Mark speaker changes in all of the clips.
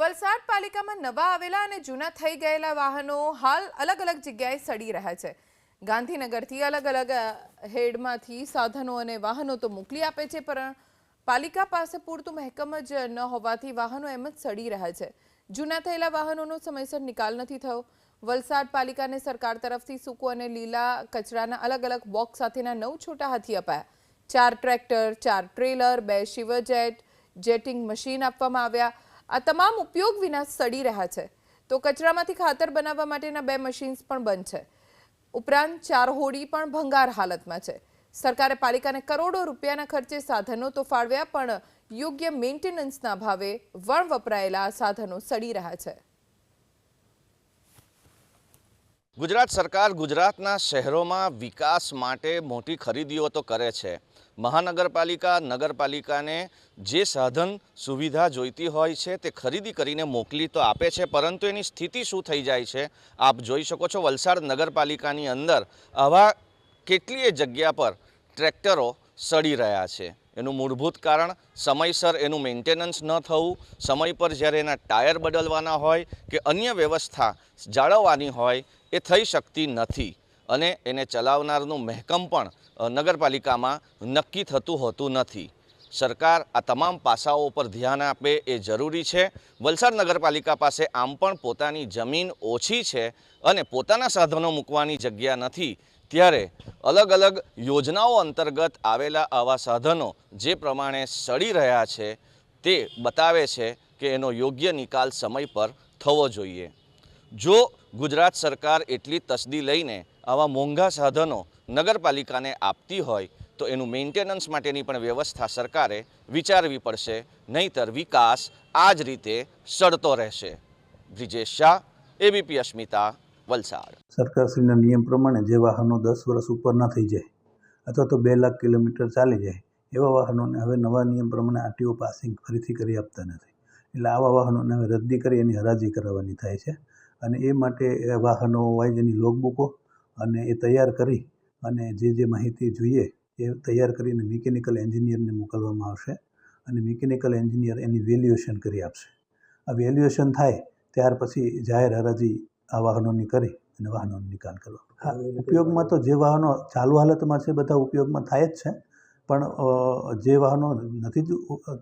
Speaker 1: વલસાડ પાલિકામાં નવા આવેલા અને જૂના થઈ ગયેલા વાહનો હાલ અલગ અલગ જગ્યાએ સડી રહ્યા છે. ગાંધીનગરથી અલગ અલગ હેડમાંથી સાધનો અને વાહનો તો મોકલી આપે છે, પણ પાલિકા પાસે પૂરતું મહેકમ જ ન હોવાથી વાહનો એમ જ સડી રહ્યા છે. જૂના થયેલા વાહનોનો સમયસર નિકાલ નથી થયો. વલસાડ પાલિકાને સરકાર તરફથી સૂકો અને લીલા કચરાના અલગ અલગ બોક્સ સાથેના નવ છોટા હાથી અપાયા. ચાર ટ્રેક્ટર, ચાર ટ્રેલર, બે શિવર જેટ જેટિંગ મશીન આપવામાં આવ્યા. આ તમામ ઉપયોગ વિના સડી રહ્યા છે. તો કચરામાંથી ખાતર બનાવવા માટેના બે મશીન્સ પણ બંધ છે. ઉપરાંત ચાર હોડી પણ ભંગાર હાલતમાં છે. સરકારે પાલિકાને કરોડો રૂપિયાના ખર્ચે સાધનો તો ફાળવ્યા, પણ યોગ્ય મેન્ટેનન્સના ભાવે વણ વપરાયેલા સાધનો સડી રહ્યા છે.
Speaker 2: ગુજરાત સરકાર ગુજરાતના શહેરોમાં વિકાસ માટે મોટી ખરીદીઓ તો કરે છે. મહાનગરપાલિકા, નગરપાલિકાને જે સાધન સુવિધા જોઈતી હોય છે તે ખરીદી કરીને મોકલી તો આપે છે, પરંતુ એની સ્થિતિ શું થઈ જાય છે? આપ જોઈ શકો છો વલસાડ નગરપાલિકાની અંદર આવા કેટલીય જગ્યા પર ટ્રેક્ટરો સડી રહ્યા છે. એનું મૂળભૂત કારણ સમયસર એનું મેન્ટેનન્સ ન થવું, સમય પર જ્યારે એના ટાયર બદલવાના હોય કે અન્ય વ્યવસ્થા જાળવવાની હોય, એ થઈ શકતી નથી. અને એને ચલાવનારનું મહેકમ પણ નગરપાલિકામાં નક્કી થતું હોતું નથી. સરકાર આ તમામ પાસાઓ પર ધ્યાન આપે એ જરૂરી છે. વલસાડ નગરપાલિકા પાસે આમ પણ પોતાની જમીન ઓછી છે અને પોતાના સાધનો મૂકવાની જગ્યા નથી. ત્યારે અલગ અલગ યોજનાઓ અંતર્ગત આવેલા આવા સાધનો જે પ્રમાણે સડી રહ્યા છે, તે બતાવે છે કે એનો યોગ્ય નિકાલ સમય પર થવો જોઈએ. જો ગુજરાત સરકાર એટલી તસદી લઈને આવા મોંઘા સાધનો નગરપાલિકાને આપતી હોય, તો એનું મેન્ટેનન્સ માટેની પણ વ્યવસ્થા સરકારે વિચારવી પડશે, નહીતર વિકાસ આ જ રીતે સડતો રહેશે. બ્રિજેશ શાહ એબીપી અસ્મિતા વલસાડ.
Speaker 3: સરકારશ્રીના નિયમ પ્રમાણે જે વાહનો દસ વર્ષ ઉપર ના થઈ જાય અથવા તો બે લાખ કિલોમીટર ચાલી જાય, એવા વાહનોને હવે નવા નિયમ પ્રમાણે આરટીઓ પાસિંગ ફરીથી કરી આપતા નથી. એટલે આવા વાહનોને હવે રદ્દી કરી એની હરાજી કરાવવાની થાય છે અને એ માટે વાહનો વાઇઝ એની લોગબુકો અને એ તૈયાર કરી અને જે જે માહિતી જોઈએ એ તૈયાર કરીને મિકેનિકલ એન્જિનિયરને મોકલવામાં આવશે અને મિકેનિકલ એન્જિનિયર એની વેલ્યુએશન કરી આપશે. આ વેલ્યુએશન થાય ત્યાર પછી જાહેર હરાજી આ વાહનોની કરી અને વાહનોનો નિકાલ કરવા. હા ઉપયોગમાં તો જે વાહનો ચાલુ હાલતમાં છે બધા ઉપયોગમાં થાય જ છે પણ જે વાહનો નથી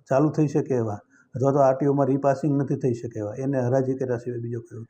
Speaker 3: ચાલુ થઈ શકે એવા અથવા તો આરટીઓમાં રીપાસિંગ નથી થઈ શકે એવા એને હરાજી કર્યા સિવાય બીજો કોઈ